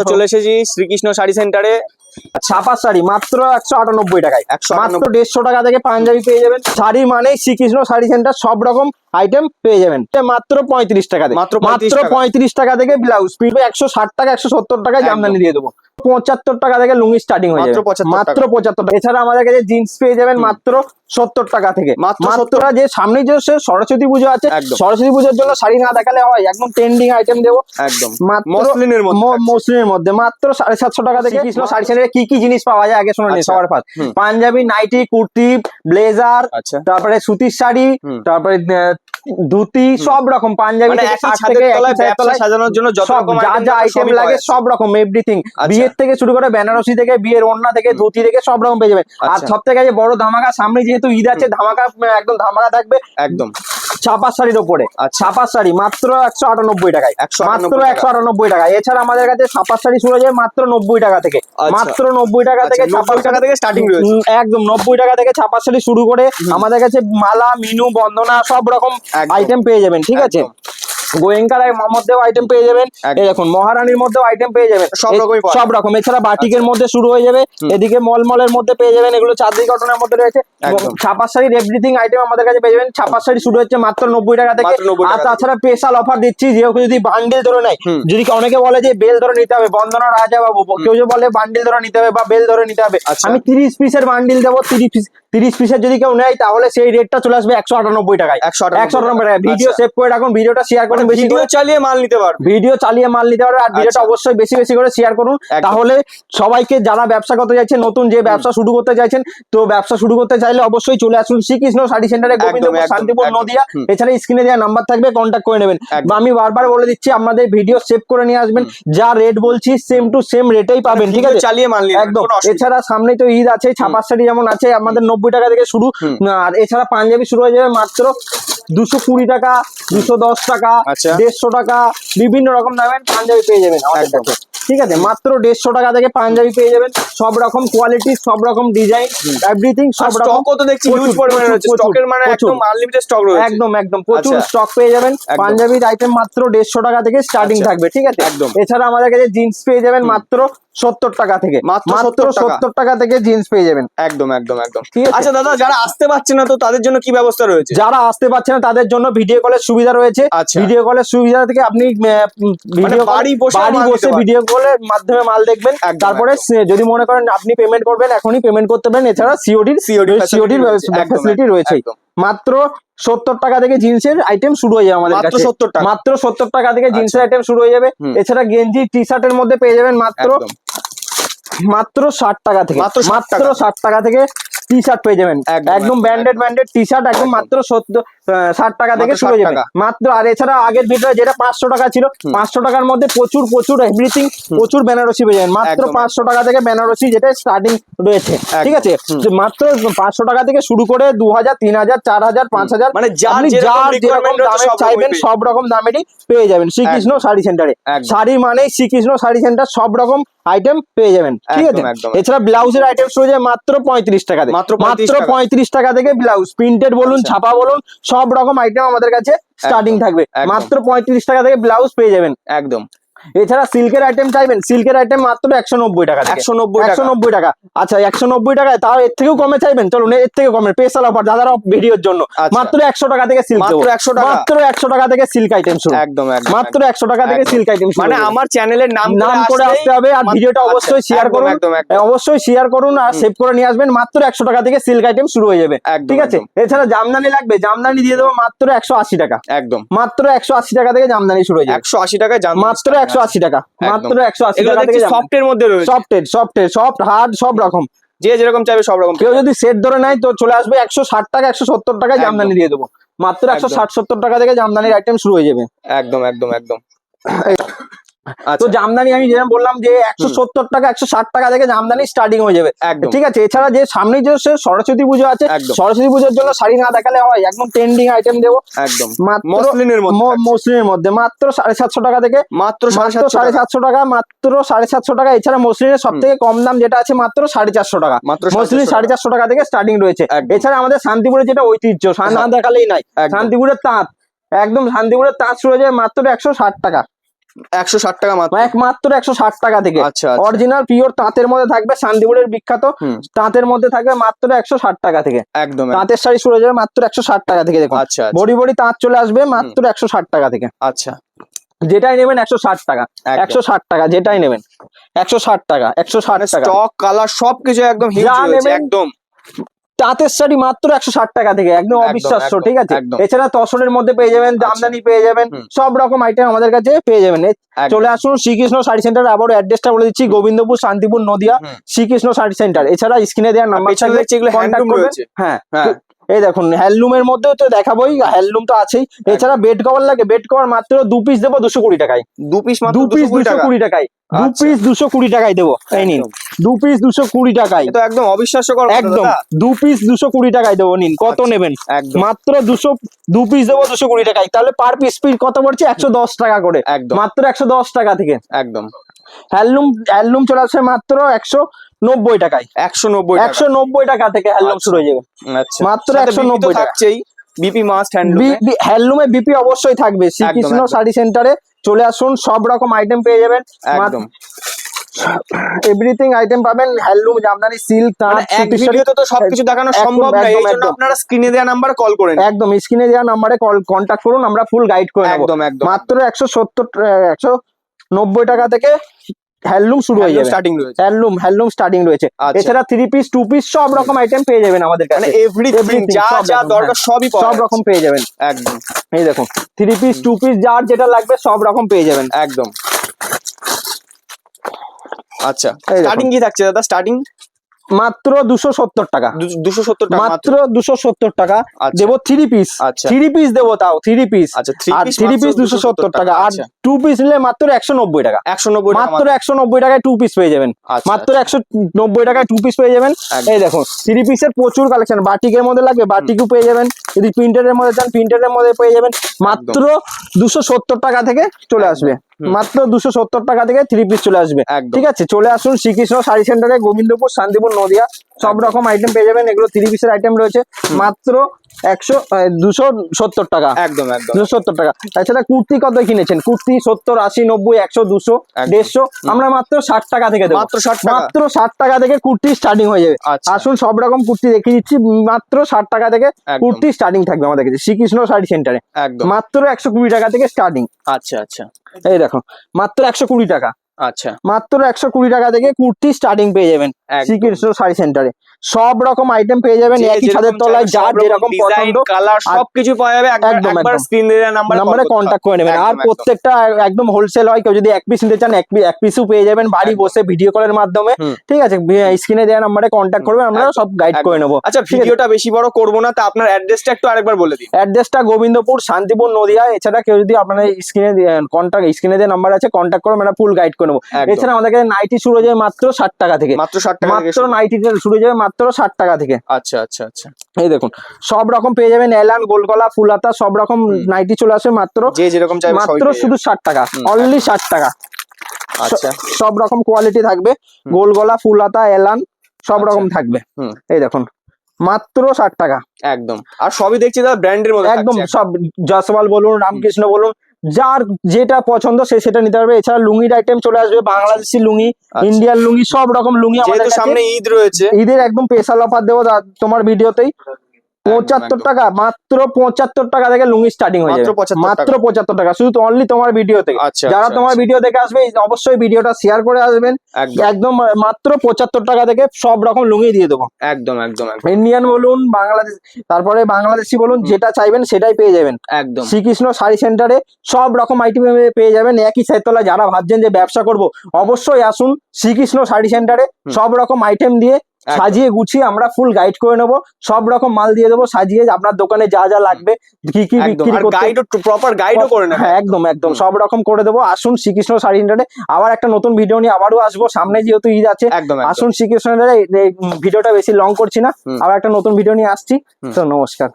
আবারও চলে এসেছি শ্রীকৃষ্ণ শাড়ি সেন্টারে ছাপার শাড়ি মাত্র একশো আটানব্বই টাকায়। 198 মাত্র দেড়শো টাকা থেকে পাঞ্জাবি পেয়ে যাবেন। শাড়ি মানেই শ্রীকৃষ্ণ শাড়ি সেন্টার সব রকম আইটেম পেয়ে যাবেন। মাত্র পঁয়ত্রিশ টাকা। মাত্র মাত্র পঁয়ত্রিশ টাকা থেকে ব্লাউজ পিবে একশো ষাট টাকা একশো সত্তর টাকায় জামদানি দিয়ে দেবো। পঁচাত্তর টাকা থেকে লুঙ্গি স্টার্টিং হয়ে যাবে। মাত্র পঁচাত্তর টাকা। এছাড়া আমাদের কাছে জিন্স পেয়ে যাবেন মাত্র সত্তর টাকা থেকে। মাত্র যে সামনে যে সরস্বতী পুজো আছে সরস্বতী পুজোর জন্য শাড়ি না দেখালে হয় একদম ট্রেন্ডিং আইটেম দেবো। একদম। মসলিনের মধ্যে মসলিনের মধ্যে মাত্র সাড়ে সাতশো টাকা থেকে কৃষ্ণ শাড়ি সেন্টারে কি কি জিনিস পাওয়া যায় আগে শোনা আচ্ছা। সবার first Punjabi nighty kurti blazer আচ্ছা। তারপরে সুতির শাড়ি তারপরে ধুতি সব রকম পাঞ্জাবি মানে সাজানোর জন্য যা যা আইটেম লাগে সব রকম এভরিথিং আচ্ছা। বিয়ের থেকে শুরু করে বেনারসি থেকে বিয়ের ওড়না থেকে ধুতি থেকে সব রকম পেয়ে যাবেন। আর। সব থেকে যে বড় ধামাকা সামনে যেহেতু ঈদ আছে ধামাকা একদম ধামাকা থাকবে। একদম। ছাপা শাড়ির ওপরে। ছাপা ছাপার শাড়ি মাত্র একশো আটানব্বই টাকায়। একশো মাত্র একশো আটানব্বই টাকা। এছাড়া আমাদের কাছে ছাপা শাড়ি শুরু হয়ে যায় মাত্র নব্বই টাকা থেকে। আচ্ছা। মাত্র নব্বই টাকা থেকে ছাপা টাকা থেকে স্টার্টিং। একদম নব্বই টাকা থেকে ছাপা শাড়ি শুরু করে আমাদের কাছে মালা মিনু বন্দনা সব রকম আইটেম পেয়ে যাবেন ঠিক আছে। গোয়েঙ্কার মধ্যেও আইটেম পেয়ে যাবেন। এই দেখুন মহারানীর মধ্যেও আইটেম পেয়ে যাবেন। সব রকমই সব রকম। এছাড়া বাটিকের মধ্যে শুরু হয়ে যাবে। এদিকে মলমলের মধ্যে পেয়ে যাবেন। এগুলো চাঁদনি কটনের মধ্যে রয়েছে। ছাপার শাড়ির এভরিথিং আইটেম আমাদের কাছে পেয়ে যাবেন। ছাপার শাড়ি শুরু হচ্ছে মাত্র নব্বই টাকা থেকে। আর তাছাড়া স্পেশাল অফার দিচ্ছি যে কেউ যদি বান্ডিল ধরে নেয় যদি অনেকে বলে যে বেল ধরে নিতে হবে বন্দনা রাজা বাবু কেউ যদি বলে বান্ডিল ধরে নিতে হবে বা বেল ধরে নিতে হবে আচ্ছা। আমি তিরিশ পিসের বান্ডিল দেবো তিরিশ পিস তিরিশ পিসের যদি কেউ নেয় তাহলে সেই রেটটা চলে আসবে একশো আটানব্বই টাকায়। 198 একশো আটানব্বই টাকা ভিডিও। সেভ করে রাখুন ভিডিওটা শেয়ার করুন ভিডিও চালিয়ে মাল নিতে পারবে। ভিডিও চালিয়ে মাল নিতে পারবে আর ভিডিওটা আচ্ছা। অবশ্যই বেশি বেশি করে শেয়ার করুন। তাহলে সবাইকে যারা ব্যবসা করতে চাইছেন নতুন যে ব্যবসা শুরু করতে চাইছেন তো ব্যবসা শুরু করতে চাইলে অবশ্যই চলে আসুন শ্রীকৃষ্ণ শাড়ি সেন্টারে গোবিন্দপুর শান্তিপুর নদিয়া। এছাড়া স্ক্রিনে দেওয়া নাম্বার থাকবে কন্ট্যাক্ট করে নেবেন। বা আমি বারবার বলে দিচ্ছি আপনাদের ভিডিও সেভ করে নিয়ে আসবেন। যা রেট বলছি সেম টু সেম রেটেই পাবেন ঠিক আছে? চালিয়ে মাল একদম। এছাড়া সামনে তো ঈদ আছে ছাপার শাড়ি যেমন আছে আমাদের নব্বই টাকা থেকে শুরু আর এছাড়া পাঞ্জাবি শুরু হয়ে যাবে মাত্র দুশো কুড়ি টাকা দুশো দশ টাকা আচ্ছা। দেড়শো টাকা বিভিন্ন রকম দামের পাঞ্জাবি পেয়ে যাবেন ঠিক আছে মাত্র দেড়শো টাকা থেকে পাঞ্জাবি পেয়ে যাবেন সব রকম কোয়ালিটি সব রকম ডিজাইন এভরিথিং সব রকম স্টকও তো দেখছি হিউজ পরিমাণে রয়েছে স্টকের মানে। একদম আনলিমিটেড স্টক রয়েছে একদম একদম প্রচুর আচ্ছা। স্টক পেয়ে যাবেন। পাঞ্জাবির আইটেম মাত্র দেড়শো টাকা থেকে স্টার্টিং আচ্ছা। থাকবে ঠিক আছে একদম। এছাড়া আমাদের কাছে জিন্স পেয়ে যাবেন মাত্র সত্তর টাকা থেকে মাত্র মাত্র 70 টাকা। সত্তর টাকা থেকে জিন্স পেয়ে যাবেন একদম একদম একদম আচ্ছা দাদা যারা আসতে পারছে না তো তাদের জন্য কি ব্যবস্থা রয়েছে যারা আসতে পারছে না তাদের জন্য ভিডিও কলের সুবিধা রয়েছে আচ্ছা। ভিডিও কলের সুবিধা থেকে আপনি ভিডিও বাড়ি বসে। ভিডিও কলের মাধ্যমে মাল দেখবেন তারপরে যদি মনে করেন আপনি পেমেন্ট করবেন এখনই পেমেন্ট করতে পারেন এছাড়া সিওডির সিওডির। একদম, ফ্যাসিলিটি রয়েছে একদম। মাত্র সত্তর টাকা থেকে জিন্সের আইটেম শুরু হয়ে যাবে আমাদের মাত্র কাছে। 70 টাকা। মাত্র সত্তর টাকা থেকে জিন্সের আইটেম শুরু হয়ে যাবে। এছাড়া গেঞ্জি টি শার্টের মধ্যে পেয়ে যাবেন মাত্র মাত্র ষাট টাকা থেকে। মাত্র মাত্র ষাট টাকা থেকে টি শার্ট পেয়ে যাবেন। একদম, ব্র্যান্ডেড ব্র্যান্ডেড টি শার্ট একদম। মাত্র সত্তর ষাট টাকা থেকে শুরু হয়ে যাবে। মাত্র আর এছাড়া আগের ভিডিও যেটা পাঁচশো টাকা ছিল পাঁচশো টাকার মধ্যে প্রচুর প্রচুর এভরিথিং প্রচুর বেনারসি পেয়ে যাবেন। মাত্র পাঁচশো টাকা থেকে বেনারসি যেটা স্টার্টিং রয়েছে। ঠিক আছে? মাত্র পাঁচশো টাকা থেকে শুরু করে দু হাজার তিন হাজার চার হাজার পাঁচ হাজার মানে যার যেরকম রকমই চাইবেন সব রকম দামেরই পেয়ে যাবেন। শ্রীকৃষ্ণ শাড়ি সেন্টারে। শাড়ি মানে শ্রীকৃষ্ণ শাড়ি সেন্টার সব রকম আইটেম পেয়ে যাবেন। ঠিক আছে। এছাড়া ব্লাউজের আইটেম শুরু যায় মাত্র পঁয়ত্রিশ টাকা থেকে। মাত্র পঁয়ত্রিশ টাকা। থেকে ব্লাউজ প্রিন্টেড বলুন আচ্ছা। ছাপা বলুন সব রকম আইটেম আমাদের কাছে স্টার্টিং থাকবে। মাত্র পঁয়ত্রিশ টাকা থেকে ব্লাউজ পেয়ে যাবেন। একদম। এছাড়া সিল্কের আইটেম চাইবেন? সিল্কের আইটেম মাত্র একশো নব্বই টাকা। 190 টাকা। একশো নব্বই টাকা। আচ্ছা একশো নব্বই টাকায় তাও এর থেকেও কমে চাইবেন? চলুন এর থেকে কমে। স্পেশাল অফার দাদারা ভিডিওর জন্য। আচ্ছা। মাত্র একশো টাকা থেকে সিল্ক মাত্র 100 টাকা? মাত্র একশো টাকা থেকে সিল্ক আইটেম শুরু। একদম মাত্র একশো টাকা থেকে সিল্ক আইটেম মানে আমার চ্যানেলের নাম নাম করে আসতে হবে আর ভিডিওটা আচ্ছা, অবশ্যই শেয়ার করুন। একদম অবশ্যই শেয়ার করুন আর সেভ করে নিয়ে আসবেন। মাত্র একশো টাকা থেকে সিল্ক আইটেম শুরু হয়ে যাবে। ঠিক আছে? এছাড়া জামদানি লাগবে। জামদানি দিয়ে দেবো মাত্র একশো আশি টাকা। একদম। মাত্র একশো আশি টাকা থেকে জামদানি শুরু হয়ে যাবে। একশো আশি টাকায় মাত্র একশো আশি টাকা মাত্র একশো আশি টাকা থেকে সফটের মধ্যে রয়েছে। সফটের সফটের সফট হার্ড সব রকম। যে যেরকম চাইবে সব রকম। কেউ যদি সেট ধরে নেয় তো চলে আসবে একশো ষাট টাকা একশো সত্তর টাকায় জামদানি দিয়ে দেবো। মাত্র একশো। ষাট সত্তর টাকা থেকে জামদানির আইটেম শুরু হয়ে যাবে। একদম একদম একদম। তো আচ্ছা। জামদানি আমি যেরকম বললাম যে একশো সত্তর টাকা একশো ষাট টাকা থেকে জামদানি স্টার্টিং হয়ে যাবে। ঠিক আছে? এছাড়া যে সামনে যে সরস্বতী পুজো আছে সরস্বতী পুজোর জন্য শাড়ি না দেখালে হয় একদম ট্রেন্ডিং আইটেম দেবো। একদম। মসলিনের মধ্যে মাত্র সাড়ে সাতশো টাকা থেকে মাত্র সাড়ে সাতশো টাকা। মাত্র সাড়ে সাতশো টাকা। এছাড়া মসলিনের সব থেকে কম দাম যেটা আছে মাত্র সাড়ে চারশো টাকা। মাত্র মসলিন সাড়ে চারশো টাকা থেকে স্টার্টিং রয়েছে। এছাড়া আমাদের শান্তিপুরের যেটা ঐতিহ্য না দেখালেই নাই। শান্তিপুরের তাঁত। একদম শান্তিপুরের তাঁত শুরু হয়ে যায় মাত্র একশো ষাট টাকা। একশো ষাট টাকা মাত্র। একমাত্র একশো ষাট টাকা থেকে। আচ্ছা আচ্ছা। অরিজিনাল পিওর তাঁতের মধ্যে থাকবে শান্তিপুরের বিখ্যাত। তাঁতের মধ্যে থাকবে মাত্র একশো ষাট টাকা থেকে। একদম তাঁতের শাড়ি শুরু হয়ে যাবে মাত্র একশো ষাট টাকা থেকে দেখুন। আচ্ছা আচ্ছা, বড়ি বড়ি তাঁত চলে আসবে মাত্র একশো ষাট টাকা থেকে। আচ্ছা। যেটাই নেবেন একশো ষাট টাকা। একশো ষাট টাকা যেটাই নেবেন। একশো ষাট টাকা একশো ষাট টাকা। স্টক কালার সবকিছু একদম একদম। তাঁতের শাড়ি মাত্র একশো ষাট টাকা থেকে একদম অবিশ্বাস্য ঠিক আছে? এছাড়া তসরের মধ্যে পেয়ে যাবেন আচ্ছা। জামদানি পেয়ে যাবেন সব রকম আইটেম আমাদের কাছে পেয়ে যাবেন। চলে আসুন শ্রীকৃষ্ণ শাড়ি সেন্টার আবারও অ্যাড্রেসটা বলে দিচ্ছি গোবিন্দপুর শান্তিপুর নদিয়া শ্রীকৃষ্ণ শাড়ি সেন্টার এছাড়া স্ক্রিনে দেওয়ার নাম্বার হ্যাঁ হ্যাঁ। এই দেখুন হ্যান্ডলুমের মধ্যেও তো দেখাবোই হ্যান্ডলুম তো আছেই। এছাড়া বেড কভার লাগে বেড কভার মাত্র দু পিস দেবো দুশো কুড়ি টাকায়। দু পিস দু পিস দুশো কুড়ি টাকা কুড়ি টাকায়। দু আচ্ছা। পিস দুশো কুড়ি টাকায় দেবো এই নিন। দু পিস দুশো কুড়ি টাকায়। তো একদম অবিশ্বাস্যকর কথা একদম। দু পিস দুশো কুড়ি টাকায় দেবো নিন। কত আচ্ছা। নেবেন? মাত্র দুশো দু পিস দেবো দুশো কুড়ি টাকায়। তাহলে পার পিস পিস কত পড়ছে? একশো দশ টাকা করে। একদম। মাত্র একশো দশ টাকা থেকে। একদম। হ্যান্ডলুম হ্যান্ডলুম চলে আসছে মাত্র একশো নব্বই টাকায়। একশো নব্বই একশো নব্বই টাকা থেকে হ্যান্ডলুম। শুরু হয়ে যাবে। আচ্ছা। মাত্র সাথে 190 বিপি তো টাকা। থাকছেই। বিপি মাস্ট হ্যান্ডলুম হ্যান্ডলুমে বিপি অবশ্যই থাকবে। শ্রীকৃষ্ণ শাড়ি সেন্টারে চলে আসুন সব রকম আইটেম পেয়ে যাবেন। একদম। এভরিথিং আইটেম পাবেন হ্যান্ডলুম জামদানি সিল্ক মানে এক ভিডিওতে তো সবকিছু দেখানো সম্ভব না এই জন্য আপনারা স্ক্রিনে দেওয়া নাম্বার কল করে নিন। একদম স্ক্রিনে দেওয়া নাম্বারে কল কন্ট্যাক্ট করুন আমরা ফুল গাইড করে একদম একদম। মাত্র একশো সত্তর একশো নব্বই টাকা থেকে হ্যান্ডলুম শুরু হয়ে যাবে। স্টার্টিং রয়েছে। হ্যান্ডলুম হ্যান্ডলুম স্টার্টিং রয়েছে। আচ্ছা। এছাড়া থ্রি পিস টু পিস সব রকম আইটেম পেয়ে যাবেন আমাদের মানে কাছে এভরিথিং যা যা দরকার সবই সব রকম পেয়ে যাবেন। একদম। এই দেখুন থ্রি পিস টু পিস যার যেটা লাগবে সব রকম পেয়ে যাবেন। একদম। আচ্ছা। স্টার্টিং কি থাকছে দাদা? স্টার্টিং মাত্র দুশো সত্তর টাকা। দুশো সত্তর মাত্র? দুশো সত্তর টাকা। আচ্ছা। দেবো থ্রি পিস আচ্ছা। থ্রি পিস দেবো তাও থ্রি পিস আচ্ছা থ্রি আর পিস থ্রি পিস দুশো সত্তর টাকা। আর টু পিস নিলে মাত্র একশো নব্বই টাকা। একশো নব্বই মাত্র একশো নব্বই টাকায় টু পিস পেয়ে যাবেন। আচ্ছা, মাত্র একশো নব্বই টাকায় টু পিস পেয়ে যাবেন। এই দেখুন থ্রি পিসের প্রচুর কালেকশন বাটিকের মধ্যে লাগবে বাটিকও পেয়ে যাবেন। যদি প্রিন্টারের মধ্যে চান প্রিন্টারের মধ্যে পেয়ে যাবেন। মাত্র দুশো সত্তর টাকা থেকে চলে আসবে। মাত্র দুশো সত্তর টাকা থেকে থ্রি পিস চলে আসবে। ঠিক আছে চলে আসুন শ্রীকৃষ্ণ শাড়ি সেন্টারে গোবিন্দপুর শান্তিপুর নদিয়া সব রকম আইটেম পেয়ে যাবেন। এগুলো থ্রি পিসের আইটেম রয়েছে। মাত্র একশো দুশো সত্তর টাকা। একদম একদম। দুশো সত্তর টাকা। তাছাড়া কুর্তি কত কিনেছেন? কুর্তি সত্তর আশি নব্বই একশো দুশো দেড়শো। আমরা মাত্র ষাট টাকা থেকে মাত্র ষাট মাত্র ষাট টাকা থেকে কুর্তি স্টার্টিং হয়ে যাবে। আচ্ছা। আসুন সব রকম কুর্তি দেখিয়ে দিচ্ছি। মাত্র ষাট টাকা থেকে কুর্তি স্টার্টিং থাকবে আমাদের কাছে। শ্রীকৃষ্ণ শাড়ি সেন্টারে একদম। মাত্র একশো কুড়ি টাকা থেকে স্টার্টিং আচ্ছা আচ্ছা। এই দেখো মাত্র একশো কুড়ি টাকা। আচ্ছা। মাত্র একশো কুড়ি টাকা থেকে কুর্তি স্টার্টিং পেয়ে যাবেন শ্রীকৃষ্ণ শাড়ি সেন্টারে সব রকম আইটেম পেয়ে যাবেন একই ছাদের তলায় যার যেরকম পছন্দ কালার আর- সবকিছু পাওয়া যাবে। একদম, একবার স্ক্রিন দেওয়া নাম্বার নাম্বারে কন্ট্যাক্ট করে নেবেন। আর প্রত্যেকটা একদম হোলসেল হয় কেউ যদি এক পিস নিতে চান এক এক পিসও পেয়ে যাবেন বাড়ি বসে ভিডিও কলের মাধ্যমে। ঠিক আছে স্ক্রিনে দেওয়া নাম্বারে কন্ট্যাক্ট করবেন আমরা সব গাইড করে নেব। আচ্ছা। ভিডিওটা বেশি বড় করব না তা আপনার অ্যাড্রেসটা একটু আরেকবার বলে দিন। অ্যাড্রেসটা গোবিন্দপুর শান্তিপুর নদিয়া এছাড়া কেউ যদি আপনার স্ক্রিনে কন্ট্যাক্ট স্ক্রিনে যে নাম্বার আছে কন্ট্যাক্ট করে আমরা ফুল গাইড করে নেব। এছাড়া আমাদের কাছে নাইটি শুরু হয়ে যাবে মাত্র ষাট টাকা থেকে। মাত্র ষাট টাকা মাত্র নাইটি শুরু হয়ে যাবে মাত্র ষাট টাকা থেকে। আচ্ছা আচ্ছা আচ্ছা। এই দেখুন সব রকম পেয়ে যাবেন এলান গোলগলা ফুলাতা সব রকম নাইটি চলে আসে মাত্র যে যেরকম মাত্র শুধু ষাট টাকা অনলি ষাট টাকা। আচ্ছা। সব রকম কোয়ালিটি থাকবে। হুম। গোল গলা ফুলাতা এলান সব আচ্ছা। রকম থাকবে। এই দেখুন মাত্র ষাট টাকা। একদম। আর সবই দেখছি দাদা ব্র্যান্ডের মধ্যে একদম সব জসওয়াল বলুন রামকৃষ্ণ বলুন যার যেটা পছন্দ সে সেটা নিতে পারবে। এছাড়া লুঙ্গির আইটেম চলে আসবে বাংলাদেশি লুঙ্গি আচ্ছা। ইন্ডিয়ান লুঙ্গি সব রকম লুঙ্গি আমাদের সামনে ঈদ রয়েছে। ঈদের একদম স্পেশাল অফার দেবো তোমার ভিডিওতেই পঁচাত্তর টাকা মাত্র পঁচাত্তর টাকা থেকে লুঙ্গি স্টার্টিং হয়ে যাবে। মাত্র পঁচাত্তর টাকা শুধু অনলি তোমার ভিডিও থেকে। আচ্ছা যারা আচ্ছা, তোমার আচ্ছা। ভিডিও দেখে আসবে অবশ্যই ভিডিওটা শেয়ার করে আসবেন। একদম। মাত্র পঁচাত্তর টাকা থেকে সব রকম লুঙ্গি দিয়ে দেবো। একদম একদম ইন্ডিয়ান বলুন বাংলাদেশ তারপরে বাংলাদেশি বলুন যেটা চাইবেন সেটাই পেয়ে যাবেন। একদম। শ্রীকৃষ্ণ শাড়ি সেন্টারে সব রকম আইটেম পেয়ে যাবেন। একই সাইতলা যারা ভাবছেন যে ব্যবসা করব অবশ্যই আসুন শ্রীকৃষ্ণ শাড়ি সেন্টারে সব রকম আইটেম দিয়ে। সাজিয়ে গুছিয়ে আমরা ফুল গাইড করে নেব। সব রকম মাল দিয়ে দেবো সাজিয়ে আপনার দোকানে যা যা লাগবে কি কি একদম বিক্রি করতে প্রপার গাইডও করে নেবে। হ্যাঁ একদম একদম সব রকম করে দেবো। আসুন শ্রীকৃষ্ণ শাড়ি ইন্টারে আবার একটা নতুন ভিডিও নিয়ে আবারও আসব। সামনে যেহেতু ঈদ আছে একদম আসুন শ্রীকৃষ্ণ ভিডিওটা বেশি লং করছি না। আবার একটা নতুন ভিডিও নিয়ে আসছি। তো নমস্কার।